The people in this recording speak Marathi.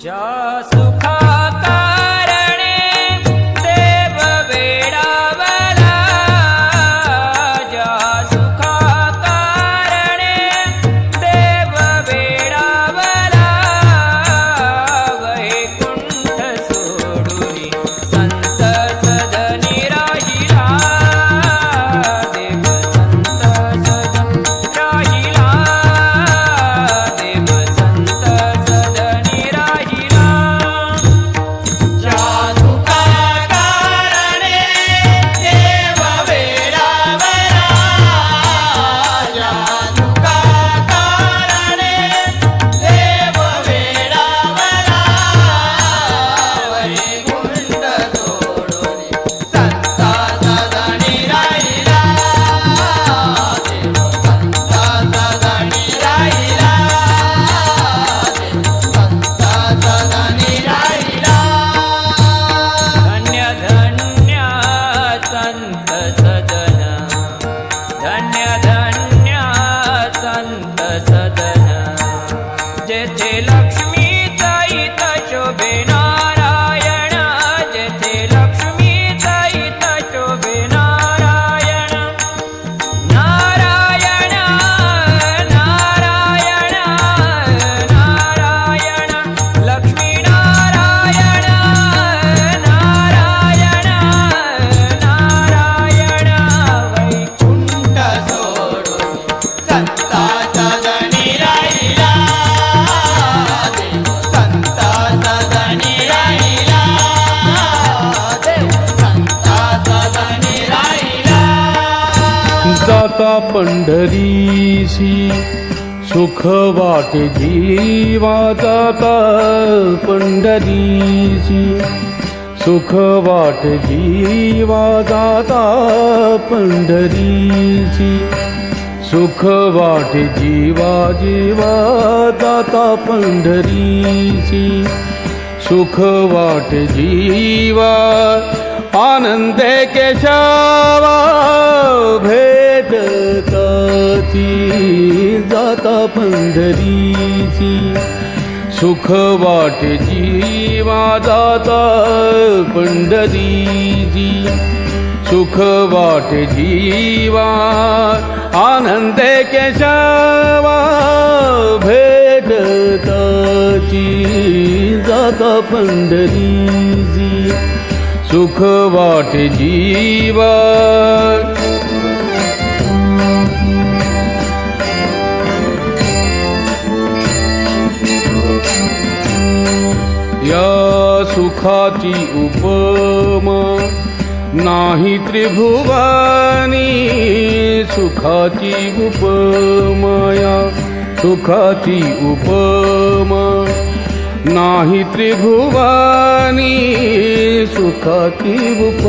ज्या सुखा जाता पंढरीशी सुख वाट जीवा जाता पंढरीशी. सुख वाट जीवा जाता पंढरीशी. सुख वाटे जीवा जीवा दाता पंढरीची. सुख वाट जीवा आनंदे केशावा भेट काची जाता पंढरीची. सुख वाट जीवा दाता पंढरीची. सुख वाट जीवा आनंदे केशवा भेटताची जाता पंढरीजी सुख वाट जीवा। या सुखाची उपमा नाही त्रिभुवानी सुखाची उपमाया सुखाची उपमा. नाही त्रिभुवानी सुखाची उप